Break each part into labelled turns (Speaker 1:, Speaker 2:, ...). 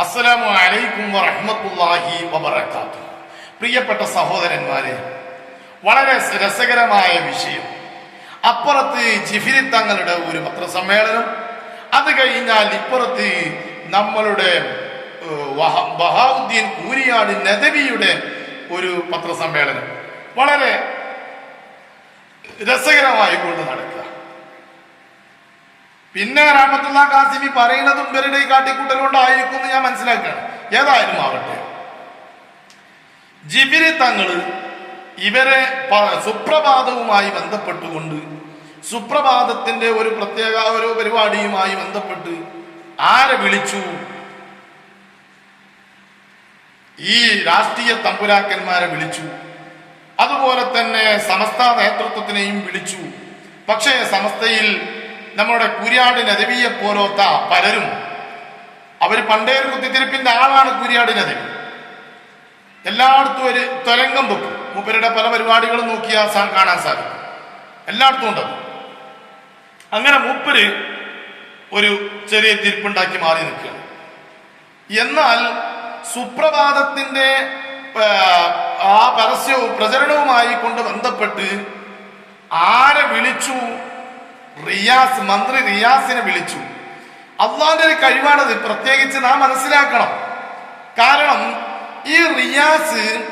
Speaker 1: അസ്സലാമു അലൈക്കും വറഹ്മത്തുള്ളാഹി വബറകാത്തു പ്രിയപ്പെട്ട സഹോദരന്മാരെ വളരെ രസകരമായ വിഷയം. അപ്പുറത്ത് ജിഫിരി തങ്ങളുടെ ഒരു പത്രസമ്മേളനം അത് കഴിഞ്ഞാൽ ഇപ്പുറത്ത് നമ്മളുടെ ബഹാവുദ്ദീൻ കൂരിയാട് നദവിയുടെ ഒരു പത്രസമ്മേളനം. വളരെ രസകരമായി കൊണ്ട് നടക്കുക. പിന്നെ രാമത്തുള്ള കാസിമി പറയുന്നതും ഇവരുടെ ഈ കാട്ടിക്കൂട്ടലുകൊണ്ടായിരിക്കും എന്ന് ഞാൻ മനസ്സിലാക്കുകയാണ്. ഏതായാലും ആവട്ടെ. ജിബിരി തങ്ങൾ ഇവരെ സുപ്രഭാതവുമായി ബന്ധപ്പെട്ടുകൊണ്ട് സുപ്രഭാതത്തിന്റെ ഒരു പ്രത്യേക ഒരു പരിപാടിയുമായി ബന്ധപ്പെട്ട് ആരെ വിളിച്ചു? ഈ രാഷ്ട്രീയ തമ്പുരാക്കന്മാരെ വിളിച്ചു. അതുപോലെ തന്നെ സമസ്ത നേതൃത്വത്തിനെയും വിളിച്ചു. പക്ഷേ സമസ്തയിൽ നമ്മുടെ കുര്യാട് നദവിയെ പോലോത്ത പലരും. അവർ പണ്ടേ ഒരു കുത്തിത്തിരിപ്പിന്റെ ആളാണ് കുര്യാട് നദവി എല്ലായിടത്തും ഒരു തൊരങ്കം വെക്കും മൂപ്പരുടെ പല പരിപാടികളും നോക്കിയാൽ കാണാൻ സാധിക്കും. എല്ലായിടത്തും ഉണ്ട് അങ്ങനെ മൂപ്പര് ഒരു ചെറിയ തിരിപ്പുണ്ടാക്കി മാറി നിൽക്കുകയാണ്. എന്നാൽ സുപ്രഭാതത്തിന്റെ ആ പരസ്യവും പ്രചരണവുമായി കൊണ്ട് ബന്ധപ്പെട്ട് ആരെ വിളിച്ചു റിയാസ് മന്ത്രി റിയാസിനെ വിളിച്ചു. അള്ളാന്റെ ഒരു കഴിവാണത് പ്രത്യേകിച്ച് നാം മനസ്സിലാക്കണം. കാരണം ഈ റിയാസ്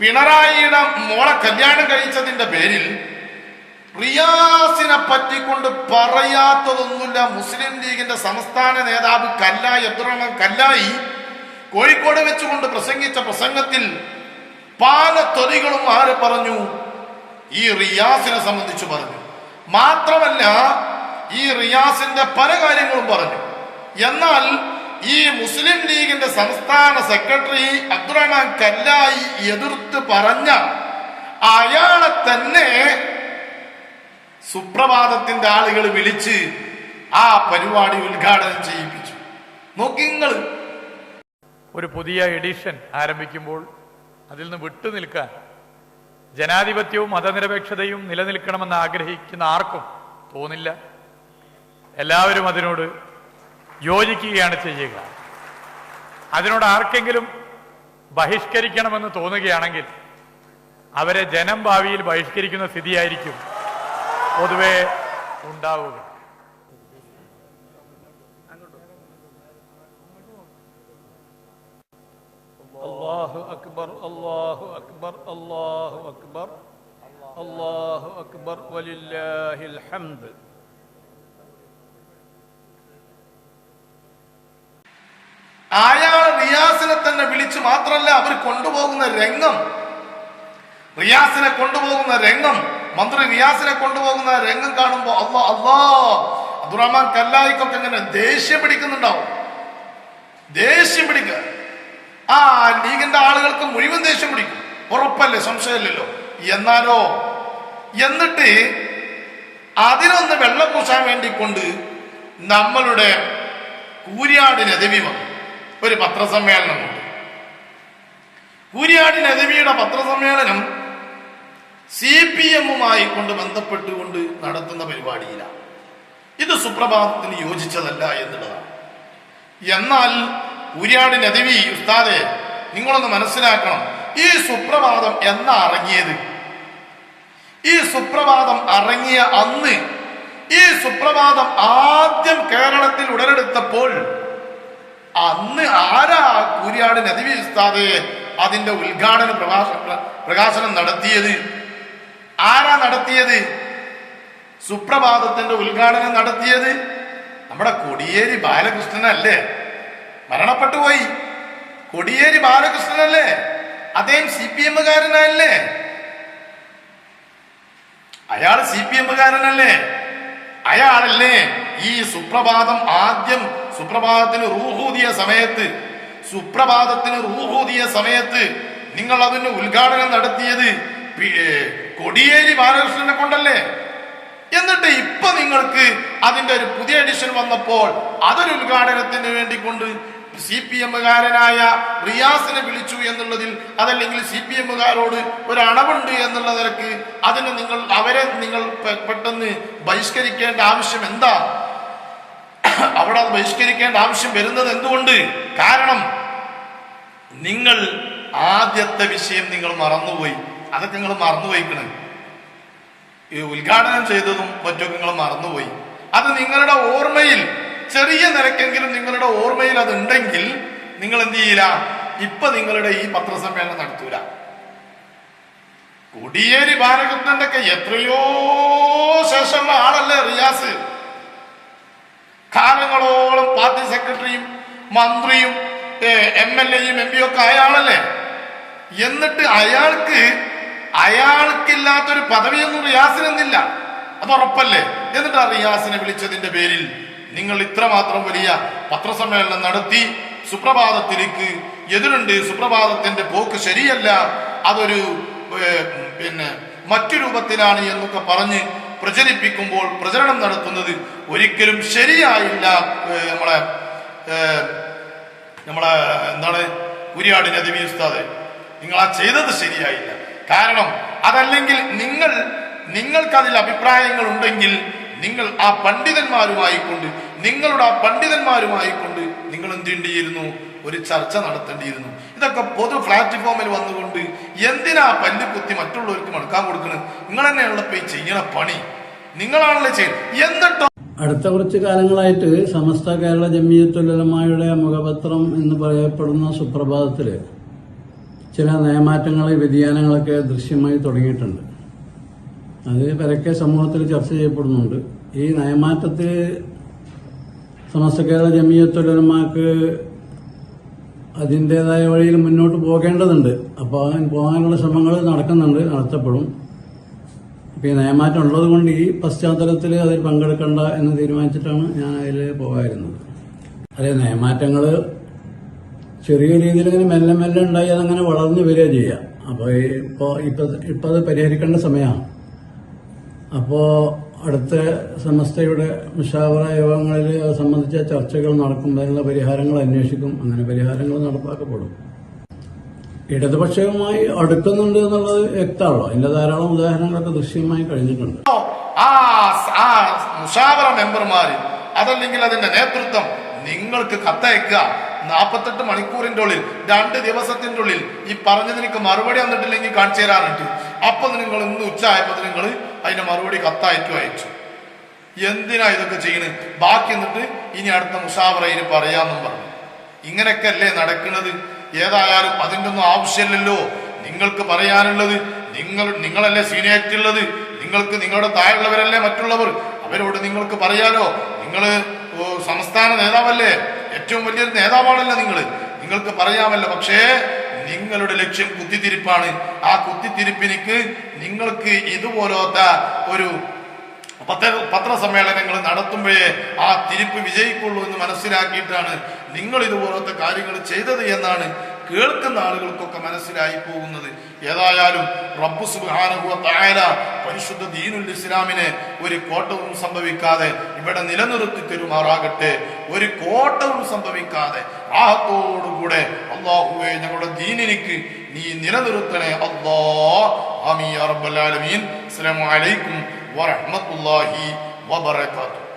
Speaker 1: പിണറായിയുടെ മോളെ കല്യാണം കഴിച്ചതിന്റെ പേരിൽ റിയാസിനെ പറ്റിക്കൊണ്ട് പറയാത്തതൊന്നുമില്ല. മുസ്ലിം ലീഗിന്റെ സംസ്ഥാന നേതാവ് കല്ലായി അബ്ദുറഹ്മാൻ കല്ലായി കോഴിക്കോട് വെച്ചുകൊണ്ട് പ്രസംഗിച്ച പ്രസംഗത്തിൽ പല തൊലികളും ആര് പറഞ്ഞു? ഈ റിയാസിനെ സംബന്ധിച്ച് പറഞ്ഞു. മാത്രമല്ല ഈ റിയാസിന്റെ പല കാര്യങ്ങളും പറഞ്ഞു. എന്നാൽ ഈ മുസ്ലിം ലീഗിന്റെ സംസ്ഥാന സെക്രട്ടറി അബ്ദുറഹ്മാൻ കല്ലായി എതിർത്ത് പറഞ്ഞ അയാളെ തന്നെ സുപ്രഭാതത്തിന്റെ ആളുകൾ വിളിച്ച് ആ പരിപാടി ഉദ്ഘാടനം ചെയ്യിപ്പിച്ചു. നോക്കിങ്ങൾ
Speaker 2: ഒരു പുതിയ എഡിഷൻ ആരംഭിക്കുമ്പോൾ അതിൽ നിന്ന് വിട്ടു നിൽക്കാൻ ജനാധിപത്യവും മതനിരപേക്ഷതയും നിലനിൽക്കണമെന്ന് ആഗ്രഹിക്കുന്ന ആർക്കും തോന്നില്ല. എല്ലാവരും അതിനോട് യോജിക്കുകയാണ് ചെയ്യുക. അതിനോട് ആർക്കെങ്കിലും ബഹിഷ്കരിക്കണമെന്ന് തോന്നുകയാണെങ്കിൽ അവരെ ജനം ഭാവിയിൽ ബഹിഷ്കരിക്കുന്ന സ്ഥിതിയായിരിക്കും പൊതുവെ ഉണ്ടാവുക.
Speaker 3: الله അക്ബർ الله അക്ബർ الله അക്ബർ الله അക്ബർ വലില്ലാഹിൽ ഹംദ്.
Speaker 1: അയാൾ റിയാസിനെ തന്നെ വിളിച്ച് മാത്രമല്ല അവർ കൊണ്ടുപോകുന്ന രംഗം. റിയാസിനെ കൊണ്ടുപോകുന്ന രംഗം മന്ത്രി റിയാസിനെ കൊണ്ടുപോകുന്ന രംഗം കാണുമ്പോൾ അള്ളാ അള്ളാ അബ്ദുറഹ്മാൻ കല്ലായിക്കൊക്കെ ഇങ്ങനെ ദേഷ്യം പിടിക്കുന്നുണ്ടാവും. ദേഷ്യം പിടിക്കുക. ആ ലീഗിന്റെ ആളുകൾക്ക് മുഴുവൻ ദേഷ്യം പിടിക്കും. ഉറപ്പല്ലേ? സംശയമില്ലല്ലോ. എന്നാലോ? എന്നിട്ട് അതിനൊന്ന് വെള്ളം പൂശാൻ വേണ്ടിക്കൊണ്ട് നമ്മളുടെ കൂരിയാട് വന്നു. ഒരു പത്രസമ്മേളനം കൊണ്ട് പത്രസമ്മേളനം സി പി എമ്മുമായി കൊണ്ട് ബന്ധപ്പെട്ടുകൊണ്ട് നടത്തുന്ന പരിപാടിയിലാണ്. ഇത് സുപ്രഭാതത്തിന് യോജിച്ചതല്ല എന്നുള്ളതാണ്. എന്നാൽ ഊര്യാട് നദവി ഉസ്താദെ നിങ്ങളൊന്ന് മനസ്സിലാക്കണം. ഈ സുപ്രഭാതം എന്നാ അറങ്ങിയത് ഈ സുപ്രഭാതം അറങ്ങിയ അന്ന് ഈ സുപ്രഭാതം ആദ്യം കേരളത്തിൽ ഉടലെടുത്തപ്പോൾ അന്ന് ആരാ കൂരിയാട് നദിവി ഉസ്താദെ അതിന്റെ ഉദ്ഘാടന പ്രഭാഷ പ്രകാശനം നടത്തിയത്? ആരാ നടത്തിയത്? സുപ്രഭാതത്തിന്റെ ഉദ്ഘാടനം നടത്തിയത് നമ്മുടെ കൊടിയേരി ബാലകൃഷ്ണനല്ലേ? മരണപ്പെട്ടു പോയി. കൊടിയേരി ബാലകൃഷ്ണനല്ലേ? അദ്ദേഹം സി പി എമ്മുകാരനല്ലേ അയാൾ സി പി എമ്മുകാരനല്ലേ? അയാളല്ലേ ഈ സുപ്രഭാതം ആദ്യം സുപ്രഭാതത്തിന് റൂഹൂതിയ സമയത്ത് സുപ്രഭാതത്തിന് റൂഹൂതിയ സമയത്ത് നിങ്ങൾ അതിന് ഉദ്ഘാടനം നടത്തിയത് കൊടിയേരി ബാലകൃഷ്ണനെ കൊണ്ടല്ലേ? എന്നിട്ട് ഇപ്പൊ നിങ്ങൾക്ക് അതിന്റെ ഒരു പുതിയ എഡിഷൻ വന്നപ്പോൾ അതൊരു ഉദ്ഘാടനത്തിന് വേണ്ടി കൊണ്ട് സി പി എമ്മുകാരനായ റിയാസിനെ വിളിച്ചു എന്നുള്ളതിൽ അതല്ലെങ്കിൽ സി പി എമ്മുകാരോട് ഒരു അണവുണ്ട് എന്നുള്ള നിരക്ക് അതിന് നിങ്ങൾ അവരെ നിങ്ങൾ പെട്ടെന്ന് ബഹിഷ്കരിക്കേണ്ട ആവശ്യം എന്താ? അവിടെ അത് ബഹിഷ്കരിക്കേണ്ട ആവശ്യം വരുന്നത് എന്തുകൊണ്ട്? കാരണം നിങ്ങൾ ആദ്യത്തെ വിഷയം നിങ്ങൾ മറന്നുപോയി. അതൊക്കെ നിങ്ങൾ മറന്നുപോയിക്കണേ. ഈ ഉദ്ഘാടനം ചെയ്തതും മറ്റൊക്കെ നിങ്ങൾ മറന്നുപോയി. അത് നിങ്ങളുടെ ഓർമ്മയിൽ ചെറിയ നിരക്കെങ്കിലും നിങ്ങളുടെ ഓർമ്മയിൽ അത് ഉണ്ടെങ്കിൽ നിങ്ങൾ എന്ത് ചെയ്യില്ല? ഇപ്പൊ നിങ്ങളുടെ ഈ പത്രസമ്മേളനം നടത്തൂല. കൊടിയേരി ബാലകൃഷ്ണന്റെ ഒക്കെ എത്രയോ ശേഷമുള്ള ആളല്ലേ റിയാസ്? കാലങ്ങളോളം പാർട്ടി സെക്രട്ടറിയും മന്ത്രിയും എം എൽ എയും എം പിയും ഒക്കെ അയാളല്ലേ? എന്നിട്ട് അയാൾക്ക് അയാൾക്കില്ലാത്തൊരു പദവിയൊന്നും റിയാസിനെന്നില്ല അത് ഉറപ്പല്ലേ? എന്നിട്ട് ആ റിയാസിനെ വിളിച്ചതിന്റെ പേരിൽ നിങ്ങൾ ഇത്രമാത്രം വലിയ പത്രസമ്മേളനം നടത്തി സുപ്രഭാതത്തിലേക്ക് എതിരുണ്ട് സുപ്രഭാതത്തിന്റെ പോക്ക് ശരിയല്ല അതൊരു പിന്നെ മറ്റു രൂപത്തിലാണ് എന്നൊക്കെ പറഞ്ഞ് പ്രചരിപ്പിക്കുമ്പോൾ പ്രചരണം നടത്തുന്നത് ഒരിക്കലും ശരിയായില്ല നമ്മളെ നമ്മളെ എന്താണ് കുരിയാട് നദിമി ഉസ്താദ്. നിങ്ങൾ ആ ചെയ്തത് ശരിയായില്ല. കാരണം അതല്ലെങ്കിൽ നിങ്ങൾ നിങ്ങൾക്കതിൽ അഭിപ്രായങ്ങൾ ഉണ്ടെങ്കിൽ നിങ്ങൾ ആ പണ്ഡിതന്മാരുമായി കൊണ്ട് നിങ്ങളുടെ ആ പണ്ഡിതന്മാരുമായി കൊണ്ട് നിങ്ങൾ എന്ത് ചെയ്യേണ്ടിയിരുന്നു? ഒരു ചർച്ച നടത്തേണ്ടിയിരുന്നു. ഇതൊക്കെ പൊതു പ്ലാറ്റ്ഫോമിൽ വന്നുകൊണ്ട് എന്തിനാ പല്ല് കുത്തി മറ്റുള്ളവർക്ക് മണക്കാൻ കൊടുക്കുന്നത്? നിങ്ങൾ തന്നെയാണല്ലോ പോയി ചെയ്യണ പണി. നിങ്ങളാണല്ലോ ചെയ്യുന്നത് എന്നിട്ടോ?
Speaker 4: അടുത്ത കുറച്ച് കാലങ്ങളായിട്ട് സമസ്ത കേരള ജമിയത്തുലമായുടെ മുഖപത്രം എന്ന് പറയപ്പെടുന്ന സുപ്രഭാതത്തിൽ ചില നയമാറ്റങ്ങൾ വ്യതിയാനങ്ങളൊക്കെ ദൃശ്യമായി തുടങ്ങിയിട്ടുണ്ട്. അത് പരക്കെ സമൂഹത്തിൽ ചർച്ച ചെയ്യപ്പെടുന്നുണ്ട്. ഈ നയമാറ്റത്തിൽ സമസ്ത കേരള ജമിയത്തുലമാക്ക് അതിന്റെതായ വഴിയിൽ മുന്നോട്ട് പോകേണ്ടതുണ്ട്. അപ്പോൾ അതിന് പോകാനുള്ള ശ്രമങ്ങൾ നടക്കുന്നുണ്ട് നടത്തപ്പെടും. ഇപ്പൊ ഈ നയമാറ്റം ഉള്ളത് കൊണ്ട് ഈ പശ്ചാത്തലത്തിൽ അതിൽ പങ്കെടുക്കണ്ട എന്ന് തീരുമാനിച്ചിട്ടാണ് ഞാൻ അതിൽ പോകാതിരുന്നത്. അതെ നയമാറ്റങ്ങൾ ചെറിയ രീതിയിൽ ഇങ്ങനെ മെല്ലെ മെല്ലെ ഉണ്ടായി അതങ്ങനെ വളർന്നു വരിക ചെയ്യുക അപ്പോൾ ഇപ്പോൾ ഇപ്പോൾ ഇപ്പോൾ അത് പരിഹരിക്കേണ്ട സമയമാണ്. അപ്പോൾ അടുത്ത സമസ്തയുടെ മുഷാവറ യോഗങ്ങളിൽ അത് സംബന്ധിച്ച ചർച്ചകൾ നടക്കും അതിനുള്ള പരിഹാരങ്ങൾ അന്വേഷിക്കും. അങ്ങനെ പരിഹാരങ്ങൾ നടപ്പാക്കപ്പെടും. ഇടതുപക്ഷവുമായി അടുക്കുന്നുണ്ട് എന്നുള്ളത് വ്യക്തമാണല്ലോ അതിന്റെ ധാരാളം ഉദാഹരണങ്ങളൊക്കെ ദൃശ്യമായി കഴിഞ്ഞിട്ടുണ്ട്.
Speaker 1: ആ മുഷാവറ മെമ്പർമാർ അതല്ലെങ്കിൽ അതിന്റെ നേതൃത്വം നിങ്ങൾക്ക് കത്തയക്കുക. നാൽപ്പത്തെട്ട് മണിക്കൂറിന്റെ ഉള്ളിൽ രണ്ട് ദിവസത്തിന്റെ ഉള്ളിൽ ഈ പറഞ്ഞതിനൊക്കെ മറുപടി വന്നിട്ടില്ലെങ്കിൽ കാണിച്ചു തരാറുണ്ട്. അപ്പൊ നിങ്ങൾ ഇന്ന് ഉച്ച ആയപ്പോ നിങ്ങൾ അതിന്റെ മറുപടി കത്തായിരിക്കും അയച്ചു. എന്തിനാ ഇതൊക്കെ ചെയ്യണ്? ബാക്കി എന്നിട്ട് ഇനി അടുത്ത മുഷാവറയിൽ പറയാമെന്നും പറഞ്ഞു. ഇങ്ങനെയൊക്കെ അല്ലേ നടക്കുന്നത്? ഏതായാലും അതിന്റെ ഒന്നും ആവശ്യമില്ലല്ലോ. നിങ്ങൾക്ക് പറയാനുള്ളത് നിങ്ങൾ നിങ്ങളല്ലേ ഉള്ളത് നിങ്ങൾക്ക് നിങ്ങളുടെ താഴെയുള്ളവരല്ലേ മറ്റുള്ളവർ? അവരോട് നിങ്ങൾക്ക് പറയാലോ? നിങ്ങൾ സംസ്ഥാന നേതാവല്ലേ? ഏറ്റവും വലിയൊരു നേതാവാണല്ലോ നിങ്ങൾ നിങ്ങൾക്ക് പറയാമല്ലോ. പക്ഷേ നിങ്ങളുടെ ലക്ഷ്യം കുത്തിത്തിരിപ്പാണ്. ആ കുത്തിത്തിരിപ്പിനിക്ക് നിങ്ങൾക്ക് ഇതുപോലത്തെ ഒരു പത്ര പത്രസമ്മേളനങ്ങൾ നടത്തുമ്പോഴേ ആ തിരിപ്പ് വിജയിക്കുള്ളൂ എന്ന് മനസ്സിലാക്കിയിട്ടാണ് നിങ്ങൾ ഇതുപോലത്തെ കാര്യങ്ങൾ ചെയ്തത് എന്നാണ് കേൾക്കുന്ന ആളുകൾക്കൊക്കെ മനസ്സിലായി പോകുന്നത്. ഏതായാലും റബ്ബു സുബ്ഹാനഹു തായാല പരിശുദ്ധ ദീനുൽ ഇസ്ലാമിനെ ഒരു കോട്ടവും സംഭവിക്കാതെ ഇവിടെ നിലനിർത്തി തരുമാറാകട്ടെ. ഒരു കോട്ടവും സംഭവിക്കാതെ ആഹത്തോടുകൂടെ അള്ളാഹുവെ ഞങ്ങളുടെ ദീനിനിക്ക് നീ നിലനിർത്തണേ. അള്ളാഹ് ആമീൻ അറബ് ആലമീൻ. അസ്സലാമു അലൈക്കും വറഹ്മത്തുള്ളാഹി